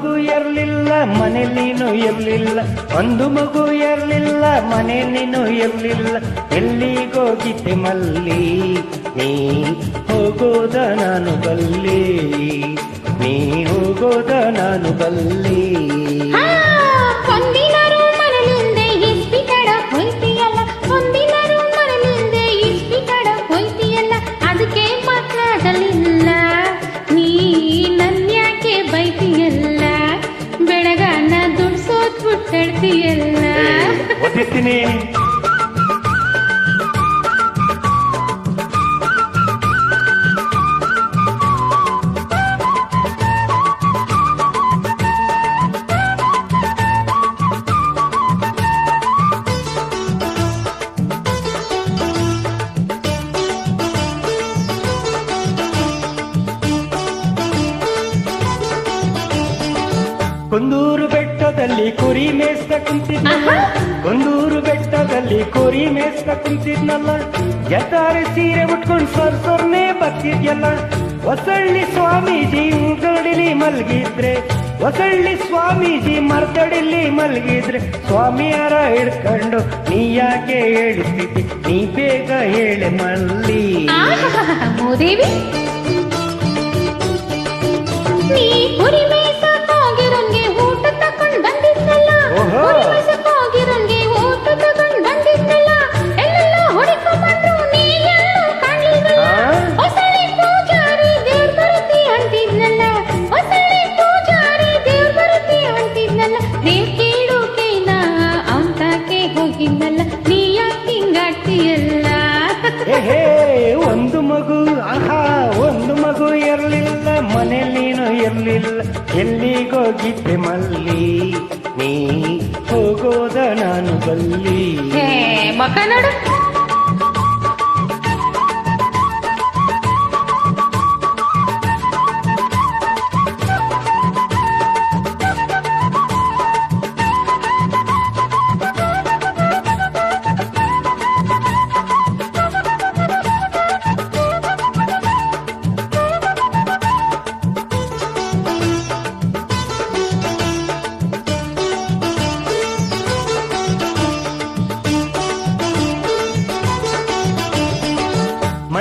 ಮಗು ಇರಲಿಲ್ಲ, ಮನೆ ನೀನು ಇರಲಿಲ್ಲ. ಒಂದು ಮಗು ಇರಲಿಲ್ಲ, ಮನೆ ನೀನು ಇರಲಿಲ್ಲ. ಎಲ್ಲಿಗೋಗಿದ್ದೆ ಮಲ್ಲಿ? ನೀ ಹೋಗೋದ ನಾನು ಬಲ್ಲಿ? ನೀ ಹೋಗೋದ ನಾನು ಬಲ್ಲಿ? ಕುಂದೂರು ಬೆಟ್ಟದಲ್ಲಿ ಕುರಿ ಮೇಸ್ತ ಕುಂತಿದ್ನಲ್ಲ. ಕುಂದೂರು ಬೆಟ್ಟದಲ್ಲಿ ಕುರಿ ಮೇಸ್ತ ಕುಂತಿದ್ನಲ್ಲ. ಎತ್ತಾರೆ ಸೀರೆ ಉಟ್ಕೊಂಡು ಸರ್ ಸೊರ್ನೆ ಬರ್ತಿದ್ಯಲ್ಲ ಹೊಸಳ್ಳಿ ಸ್ವಾಮೀಜಿ ಉಗಡಿಲಿ ಮಲಗಿದ್ರೆ ಹೊಸಳ್ಳಿ ಸ್ವಾಮೀಜಿ ಮರ್ತಡಿಲಿ ಮಲಗಿದ್ರೆ ಸ್ವಾಮಿಯರ ಹಿಡ್ಕೊಂಡು ನೀ ಯಾಕೆ ಹೇಳಿಸ್ತಿದ್ದಿ? ನೀ ಬೇಗ ಹೇಳಿ ಮಲ್ಲಿ. ಮೋದೇವಿ. ಮೂದೇವಿ ಏಹೇ ಒಂದು ಮಗು, ಆಹಾ, ಒಂದು ಮಗು ಇರಲಿಲ್ಲ ಮನೆ ನೀನು ಇರಲಿಲ್ಲ. ಎಲ್ಲಿಗೋಗಿದ್ದೆ ಮಲ್ಲಿ, ನೀ ಹೋಗೋದ ನಾನು ಬಲ್ಲಿ. ಹೇ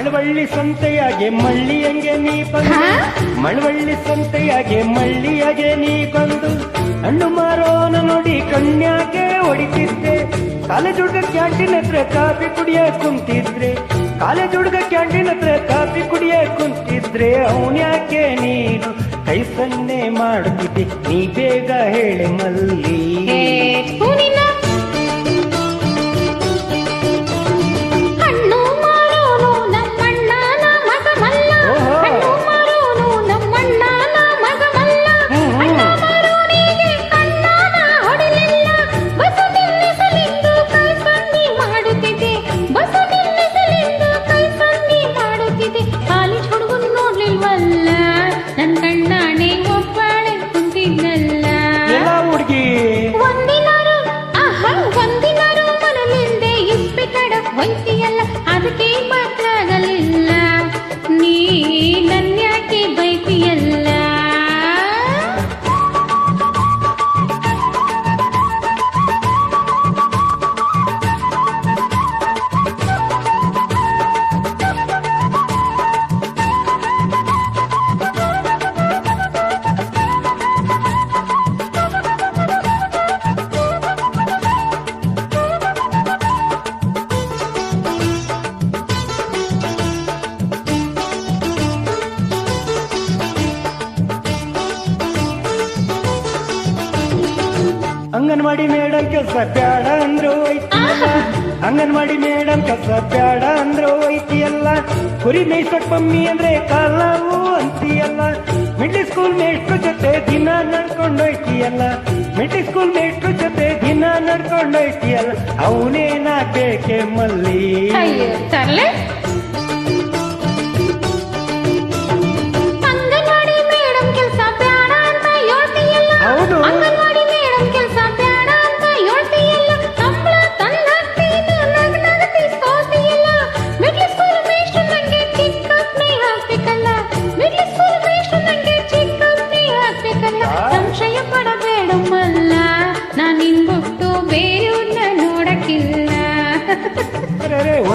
ಮಳವಳ್ಳಿ ಸಂತೆಯಾಗೆ ಮಳ್ಳಿಯಂಗೆ ನೀ ಬಂದು? ಮಳವಳ್ಳಿ ಸಂತೆಯಾಗೆ ಮಳ್ಳಿಯಾಗೆ ನೀ ಬಂದು. ಹಣ್ಣು ಮಾರೋನ ನೋಡಿ ಕಣ್ಯಾಕೆ ಹೊಡಿತಿದ್ದೆ. ಕಾಲೇಜ್ ಹುಡುಗ ಕ್ಯಾಂಟೀನ್ ಹತ್ರ ಕಾಫಿ ಕುಡಿಯ ಕುಂತಿದ್ರೆ. ಕಾಲೇಜ್ ಹುಡುಗ ಕ್ಯಾಂಟೀನ್ ಹತ್ರ ಕಾಫಿ ಕುಡಿಯ ಕುಂತಿದ್ರೆ ಅವನ್ಯಾಕೆ ನೀನು ಕೈ ಸನ್ನೆ ಮಾಡುತ್ತಿದ್ದೆ? ನೀ ಬೇಗ ಹೇಳೆ ಮಲ್ಲಿ. ಅಂಗನವಾಡಿ ಮೇಡಮ್ ಕೆಲಸ ಬ್ಯಾಡ ಅಂದ್ರು ಐತಿಯಲ್ಲ ಅಂಗನವಾಡಿ ಮೇಡಮ್ ಕೆಲಸ ಬ್ಯಾಡ ಅಂದ್ರು ಐತಿಯಲ್ಲ ಕುರಿ ಮೇಯ್ಸಕ್ ಮಮ್ಮಿ ಅಂದ್ರೆ ಕಾಲವು ಅಂತೀಯಲ್ಲ ಮಿಡ್ಲ್ ಸ್ಕೂಲ್ ಮೇಷ್ಟ್ರು ಜೊತೆ ದಿನ ನಡ್ಕೊಂಡೋಯ್ತಿಯಲ್ಲ ಮಿಡ್ಲ್ ಸ್ಕೂಲ್ ಮೇಷ್ಟ್ರು ಜೊತೆ ದಿನ ನಡ್ಕೊಂಡೋಯ್ತಿಯಲ್ಲ ಅವನೇನ ಬೇಕೆ ಮಲ್ಲಿ?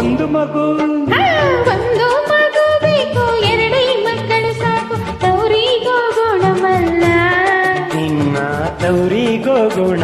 ಒಂದು ಮಗು. ಒಂದು ಮಗು ಬೇಕು. ಎರಡೇ ಮಕ್ಕಳು ಸಾಕು. ತವರಿಗೋಗೋಣ ಮಲ್ಲ ನಿನ್ನ ತವರಿಗೋಗೋಣ